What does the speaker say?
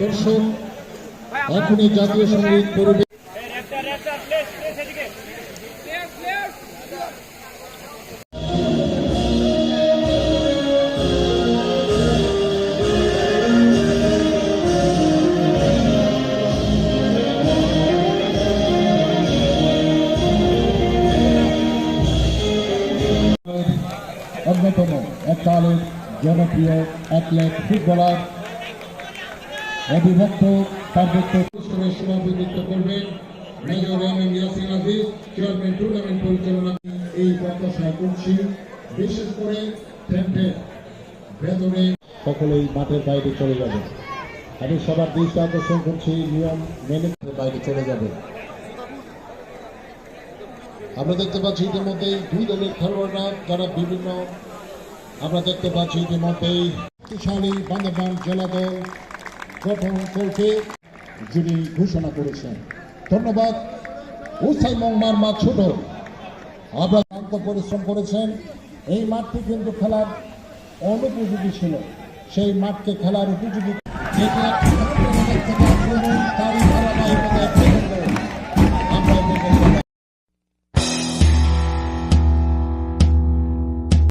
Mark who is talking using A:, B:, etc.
A: দর্শক এখনই জাতীয় সংগীত পরিবেশ অন্যতম এককালের জনপ্রিয় অ্যাথলেট ফুটবলার অবিভক্ত পুরস্কারের সভাপতিত্ব করবেন major M Yasin Aziz chairman tournament পরিচালনা এই প্রত্যাশা করছি। বিশেষ করে টেন্টে ভেতরে সকলেই মাঠের বাইরে চলে যাবে। আমি সবার দৃষ্টি আকর্ষণ করছি, নিয়ম মেনে বাইরে চলে যাবে। আমরা দেখতে পাচ্ছি ইতিমধ্যেই দুই দলের খেলোয়াড়রা যারা বিভিন্ন, আমরা দেখতে পাচ্ছি ইতিমধ্যেই শক্তিশালী বান্দরবান জেলা দল গঠন যিনি ঘোষণা করেছেন। ধন্যবাদ। উসাই মংমার মা ছোট। আমরা পরিশ্রম করেছেন। এই মাঠটি কিন্তু খেলার অনুপযোগী ছিল। সেই মাঠকে খেলার উপযোগী